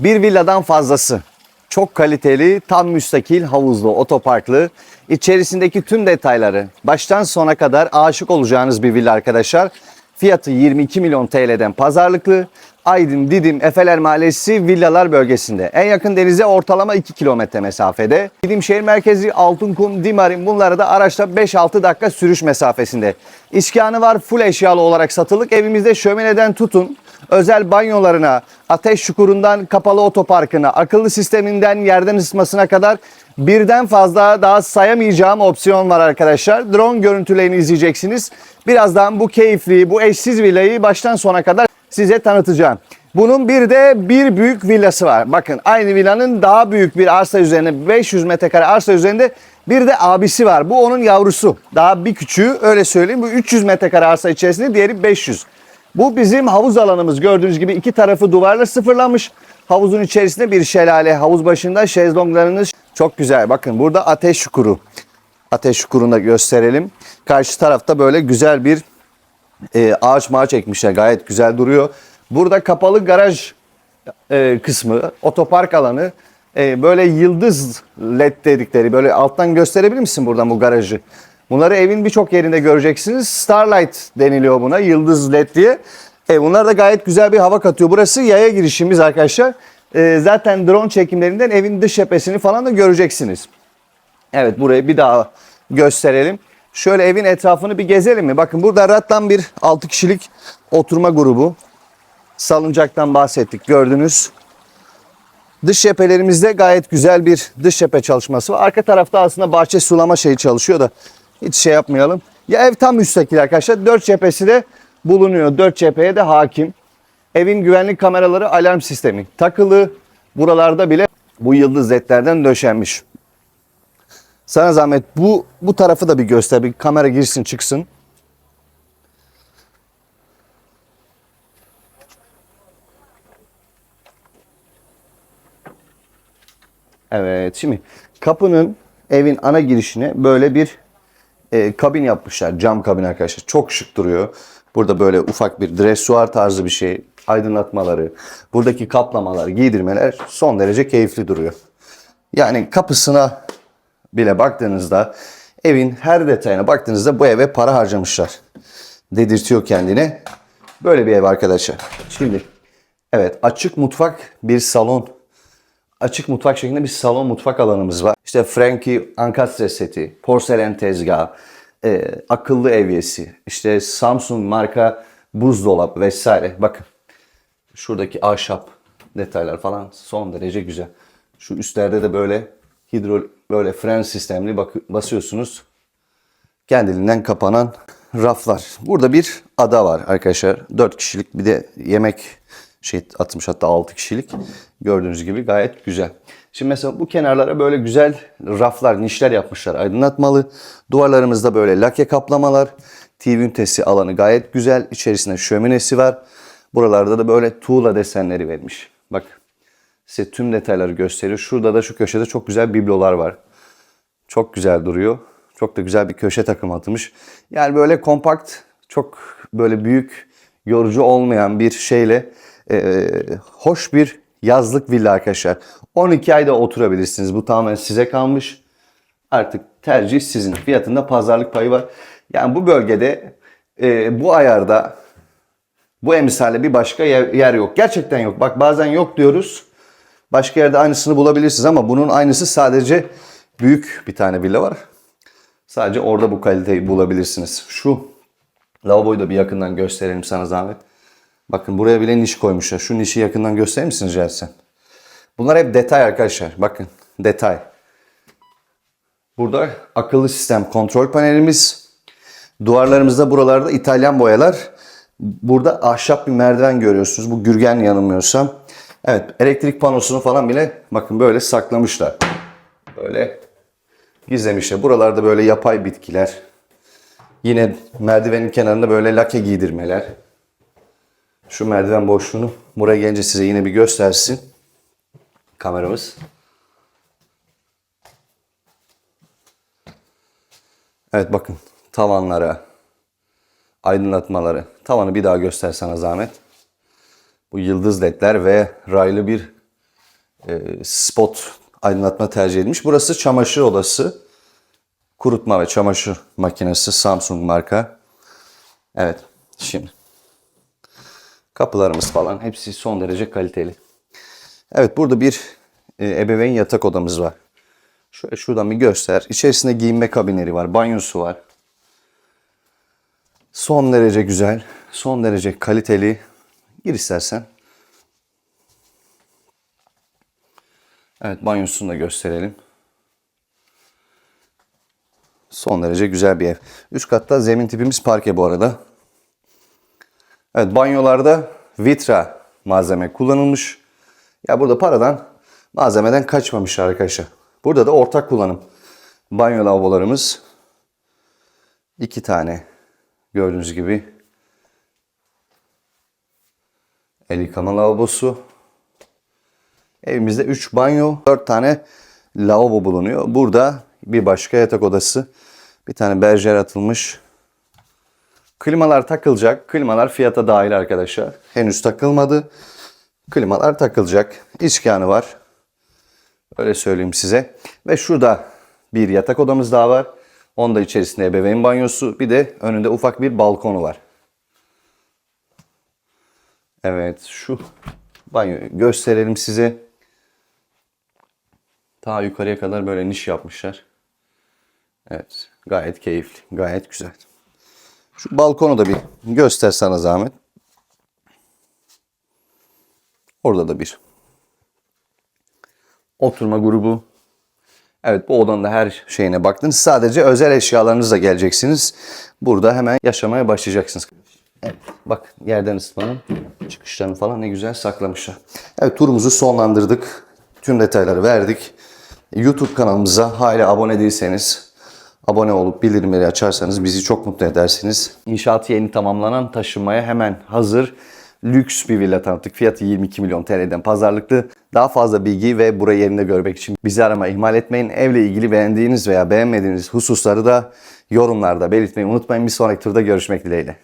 Bir villadan fazlası. Çok kaliteli, tam müstakil, havuzlu, otoparklı. İçerisindeki tüm detayları baştan sona kadar aşık olacağınız bir villa arkadaşlar. Fiyatı 22 milyon TL'den pazarlıklı. Aydın, Didim, Efeler Mahallesi villalar bölgesinde. En yakın denize ortalama 2 kilometre mesafede. Didim şehir merkezi Altınkum, Dimarim bunları da araçla 5-6 dakika sürüş mesafesinde. İskanı var full eşyalı olarak satılık. Evimizde şömineden tutun özel banyolarına, ateş çukurundan kapalı otoparkına, akıllı sisteminden yerden ısıtmasına kadar birden fazla daha sayamayacağım opsiyon var arkadaşlar. Drone görüntülerini izleyeceksiniz. Birazdan bu keyifli, bu eşsiz villayı baştan sona kadar size tanıtacağım. Bunun bir de bir büyük villası var. Bakın aynı villanın daha büyük bir arsa üzerine 500 metrekare arsa üzerinde bir de abisi var. Bu onun yavrusu. Daha bir küçüğü öyle söyleyeyim. Bu 300 metrekare arsa içerisinde diğeri 500. Bu bizim havuz alanımız. Gördüğünüz gibi iki tarafı duvarla sıfırlanmış. Havuzun içerisinde bir şelale. Havuz başında şezlonglarınız çok güzel. Bakın burada ateş çukuru. Ateş çukurunu da gösterelim. Karşı tarafta böyle güzel bir e, ağaç mağaç ekmişler. Gayet güzel duruyor. Burada kapalı garaj e, kısmı, otopark alanı, e, böyle yıldız led dedikleri böyle alttan gösterebilir misin buradan bu garajı? Bunları evin birçok yerinde göreceksiniz. Starlight deniliyor buna, yıldız led diye. E, bunlar da gayet güzel bir hava katıyor. Burası yaya girişimiz arkadaşlar. E, zaten drone çekimlerinden evin dış cephesini falan da göreceksiniz. Evet burayı bir daha gösterelim. Şöyle evin etrafını bir gezelim mi? Bakın burada rattan bir 6 kişilik oturma grubu. Salıncaktan bahsettik gördünüz. Dış cephelerimizde gayet güzel bir dış cephe çalışması var. Arka tarafta aslında bahçe sulama şeyi çalışıyor da hiç şey yapmayalım. Ya ev tam müstakil arkadaşlar. Dört cephesi de bulunuyor. Dört cepheye de hakim. Evin güvenlik kameraları alarm sistemi takılı. Buralarda bile bu yıldız ledlerden döşenmiş. Sana zahmet bu bu tarafı da bir göster. Bir kamera girsin çıksın. Evet şimdi kapının evin ana girişine böyle bir e, kabin yapmışlar. Cam kabin arkadaşlar. Çok şık duruyor. Burada böyle ufak bir dresuar tarzı bir şey. Aydınlatmaları, buradaki kaplamalar, giydirmeler son derece keyifli duruyor. Yani kapısına bile baktığınızda evin her detayına baktığınızda bu eve para harcamışlar. Dedirtiyor kendine. Böyle bir ev arkadaşlar. Şimdi evet açık mutfak bir salon. Açık mutfak şeklinde bir salon mutfak alanımız var. İşte Frankie Ankastre seti, porselen tezgah, e, akıllı evyesi, işte Samsung marka buzdolap vesaire. Bakın şuradaki ahşap detaylar falan son derece güzel. Şu üstlerde de böyle hidro böyle fren sistemli bak basıyorsunuz. Kendiliğinden kapanan raflar. Burada bir ada var arkadaşlar. 4 kişilik bir de yemek şey atmış hatta 6 kişilik. Gördüğünüz gibi gayet güzel. Şimdi mesela bu kenarlara böyle güzel raflar, nişler yapmışlar. Aydınlatmalı. Duvarlarımızda böyle lake kaplamalar. TV ünitesi alanı gayet güzel. İçerisinde şöminesi var. Buralarda da böyle tuğla desenleri vermiş. Bak size tüm detayları gösteriyor. Şurada da şu köşede çok güzel biblolar var. Çok güzel duruyor. Çok da güzel bir köşe takım atmış. Yani böyle kompakt, çok böyle büyük, yorucu olmayan bir şeyle e, hoş bir yazlık villa arkadaşlar. 12 ayda oturabilirsiniz. Bu tamamen size kalmış. Artık tercih sizin. Fiyatında pazarlık payı var. Yani bu bölgede e, bu ayarda bu emsale bir başka yer, yer yok. Gerçekten yok. Bak bazen yok diyoruz. Başka yerde aynısını bulabilirsiniz ama bunun aynısı sadece büyük bir tane villa var. Sadece orada bu kaliteyi bulabilirsiniz. Şu lavaboyu da bir yakından gösterelim sana zahmet. Bakın buraya bile niş koymuşlar. Şu nişi yakından gösterir misiniz etsem? Bunlar hep detay arkadaşlar. Bakın detay. Burada akıllı sistem kontrol panelimiz. Duvarlarımızda buralarda İtalyan boyalar. Burada ahşap bir merdiven görüyorsunuz. Bu gürgen yanılmıyorsam. Evet elektrik panosunu falan bile bakın böyle saklamışlar. Böyle gizlemişler. Buralarda böyle yapay bitkiler. Yine merdivenin kenarında böyle lake giydirmeler. Şu merdiven boşluğunu buraya gelince size yine bir göstersin kameramız. Evet bakın tavanlara, aydınlatmaları. Tavanı bir daha göster sana zahmet. Bu yıldız ledler ve raylı bir e, spot aydınlatma tercih edilmiş. Burası çamaşır odası. Kurutma ve çamaşır makinesi Samsung marka. Evet şimdi. Kapılarımız falan hepsi son derece kaliteli. Evet burada bir e, ebeveyn yatak odamız var. Şöyle şuradan bir göster. İçerisinde giyinme kabinleri var. Banyosu var. Son derece güzel. Son derece kaliteli. Gir istersen. Evet banyosunu da gösterelim. Son derece güzel bir ev. Üst katta zemin tipimiz parke bu arada. Evet banyolarda vitra malzeme kullanılmış. Ya burada paradan malzemeden kaçmamış arkadaşlar. Burada da ortak kullanım. Banyo lavabolarımız iki tane gördüğünüz gibi el yıkama lavabosu. Evimizde 3 banyo, 4 tane lavabo bulunuyor. Burada bir başka yatak odası. Bir tane berjer atılmış. Klimalar takılacak. Klimalar fiyata dahil arkadaşlar. Henüz takılmadı. Klimalar takılacak. İskanı var. Öyle söyleyeyim size. Ve şurada bir yatak odamız daha var. Onda içerisinde ebeveyn banyosu. Bir de önünde ufak bir balkonu var. Evet şu banyoyu gösterelim size. Ta yukarıya kadar böyle niş yapmışlar. Evet gayet keyifli. Gayet güzel. Şu balkonu da bir göster sana zahmet. Orada da bir oturma grubu. Evet bu odanın da her şeyine baktınız. Sadece özel eşyalarınızla geleceksiniz. Burada hemen yaşamaya başlayacaksınız. Evet bak yerden ısıtmanın çıkışlarını falan ne güzel saklamışlar. Evet turumuzu sonlandırdık. Tüm detayları verdik. YouTube kanalımıza hala abone değilseniz abone olup bildirimleri açarsanız bizi çok mutlu edersiniz. İnşaatı yeni tamamlanan taşınmaya hemen hazır lüks bir villa tanıttık. Fiyatı 22 milyon TL'den pazarlıklı. Daha fazla bilgi ve burayı yerinde görmek için bizi arama ihmal etmeyin. Evle ilgili beğendiğiniz veya beğenmediğiniz hususları da yorumlarda belirtmeyi unutmayın. Bir sonraki turda görüşmek dileğiyle.